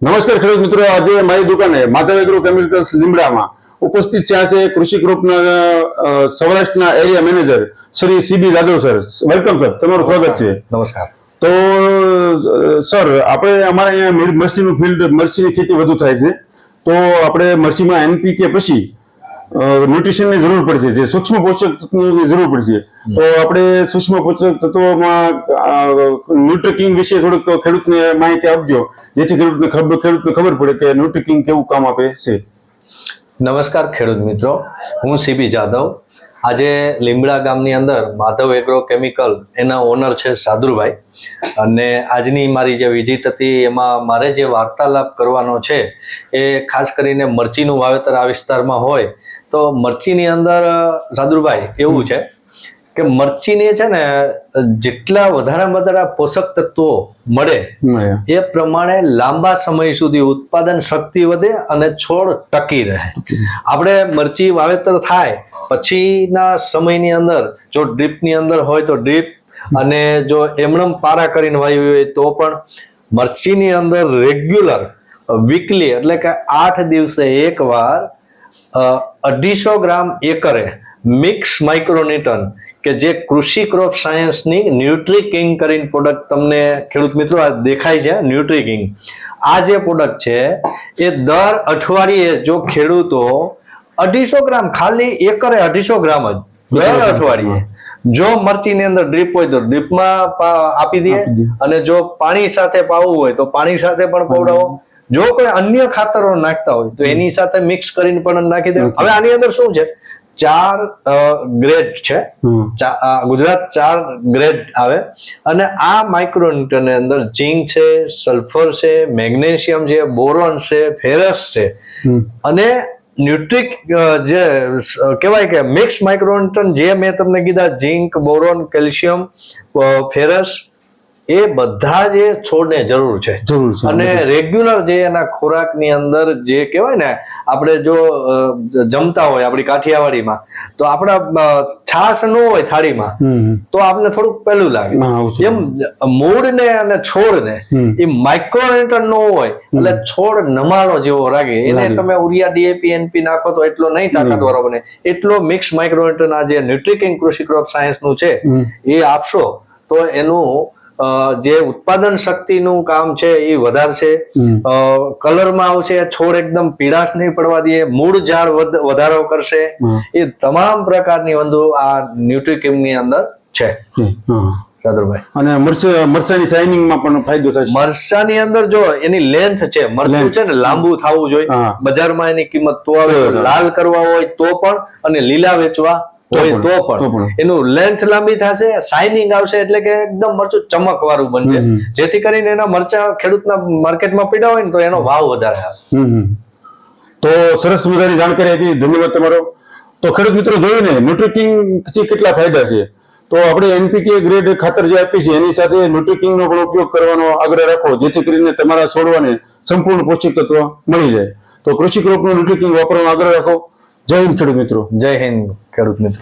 નમસ્કાર ખેડૂત મિત્રો આજે મારી દુકાને માધવ એગ્રો કેમિકલ્સ લીમડામાં ઉપસ્થિત છે આજે કૃષિ ગ્રુપના સૌરાષ્ટ્રના area manager Shri C B Jadav sir. Welcome sir તમારું સ્વાગત છે. નમસ્કાર. તો સર આપણે અમારે અહીંયા મરસીનું ફિલ્ડ મરચીની ખેતી વધુ થાય છે. તો આપણે મરચીમાં એનપીકે પછી ન્યુટ્રિશનની જરૂર પડશે જે સૂક્ષ્મ પોષક તત્વોની જરૂર પડશે. તો આપણે સૂક્ષ્મ પોષક તત્વોમાં ન્યુટ્રિકિંગ વિશે થોડુંક ખેડૂતને માહિતી આપજો જેથી ખેડૂતને ખબર ખેડૂતને ખબર પડે કે ન્યુટ્રિકિંગ કેવું કામ આપે છે. નમસ્કાર ખેડૂત મિત્રો હું સીબી જાદવ આજે લીમડા ગામની અંદર માધવ એગ્રો કેમિકલ એના ઓનર છે સાદુરભાઈ. અને આજની મારી જે વિઝિટ હતી એમાં મારે જે વાર્તાલાપ કરવાનો છે એ ખાસ કરીને મરચીનું વાવેતર આ વિસ્તારમાં હોય તો મરચીની અંદર સાદુરભાઈ એવું છે? કે મરચીને છે ને જેટલા વધારેમાં વધારે પોષક તત્વો મળે એ પ્રમાણે લાંબા સમય સુધી ઉત્પાદન શક્તિ વધે અને છોડ ટકી રહે. આપણે મરચી વાવેતર થાય પછીના સમયની અંદર જો ડ્રીપની અંદર હોય તો ડ્રીપ અને જો એમણમ પારા કરીને વાવી હોય તો પણ મરચીની અંદર રેગ્યુલર વીકલી એટલે કે આઠ દિવસે એકવાર અઢીસો ગ્રામ એકરે મિક્સ માઇક્રોન્યુટન કે જે કૃષિ ક્રોપ સાયન્સની ન્યુટ્રી કિંગ કરીને પ્રોડક્ટ તમને ખેડૂત મિત્રો આ દેખાય છે ન્યુટ્રી કિંગ આ જે પ્રોડક્ટ છે એ દર અઠવાડિયે જો ખેડૂતો અઢીસો ગ્રામ ખાલી એકરે અઢીસો ગ્રામ જ દર અઠવાડિયે. જો મરચીની અંદર ડ્રીપ હોય તો ડ્રીપમાં આપી દઈએ આપી દઈએ. અને જો પાણી સાથે પાવું હોય તો પાણી સાથે પણ પવડાવો જો કોઈ અન્ય ખાતરો નાખતા હોય તો એની સાથે મિક્સ કરીને પણ નાખી દે. હવે આની અંદર શું છે? ચાર ગ્રેડ છે. ગુજરાત ચાર ગ્રેડ આવે. અને આ માઇક્રોન્યુટનની અંદર ઝીંક છે સલ્ફર છે મેગ્નેશિયમ છે બોરોન છે ફેરસ છે. અને ન્યુટ્રિક જે કહેવાય કે મિક્સ માઇક્રોન્યુટન જે મેં તમને કીધા ઝીંક બોરોન કેલ્શિયમ ફેરસ એ બધા જે છોડને જરૂર છે. જરૂર છે અને રેગ્યુલર જે એના ખોરાકની અંદર જે કહેવાય ને આપણે જો જમતા હોય આપણી કાઠિયાવાડીમાં તો આપણા છાશ ન હોય થાળીમાં તો આપને થોડુંક પેલું લાગે. એમ મૂળ ને મૂળને અને છોડને. એ માઇક્રોનેટર નો હોય એટલે છોડ નમાળો જેવો લાગે એને તમે ઉરિયા ડીએપી એનપી નાખો તો એટલો નહીં તાકાત વાળો બને. એટલો મિક્સ માઇક્રોન્યુટન આ જે ન્યુટ્રિકિંગ કૃષિ ક્રોપ સાયન્સનું છે એ આપશો તો એનું જે ઉત્પાદન શક્તિનું કામ છે એ વધારશે. કલરમાં આવશે છોડ એકદમ પીડાશ નહીં પડવા દે મૂળ ઝાડ વધારો કરશે. એ તમામ પ્રકારની વસ્તુ આ ન્યુટ્રીકિમની અંદર છે. હા. અને મરચા મરચાની શાઇનિંગમાં પણ ફાયદો થાય મરસાની મરચાની અંદર જો એની લેન્થ છે મરચું છે ને લાંબુ થવું જોઈએ. બજારમાં એની કિંમત તો આવે લાલ કરવા હોય તો પણ અને લીલા વેચવા હોય તો પણ. એનું લેન્થ લાંબી થશે શાઇનિંગ આવશે એટલે કે એકદમ મરચું ચમક વાળું બનશે જેથી કરીને એના મરચા ખેડૂતના માર્કેટમાં પીડા હોય ને તો એનો ભાવ વધારે આવે. તો સરસ મજાની જાણકારી આપી. ધન્યવાદ તમારો. તો ખેડૂત મિત્રો જોયું ને ન્યુટ્રિકિંગ પછી કેટલા ફાયદા છે? તો આપણે એનપીકે ગ્રેડ ખાતર જે આપી છે એની સાથે ન્યુટ્રિકિંગ નો પણ ઉપયોગ કરવાનો આગ્રહ રાખો. જેથી કરીને તમારા છોડવાને સંપૂર્ણ પોષક તત્વ મળી જાય. તો કૃષિ ક્રોપનું ન્યુટ્રિકિંગ વાપરવાનો આગ્રહ રાખો. જય હિન્દ ખેડૂત મિત્રો. જય હિન્દ ખેડૂત મિત્રો.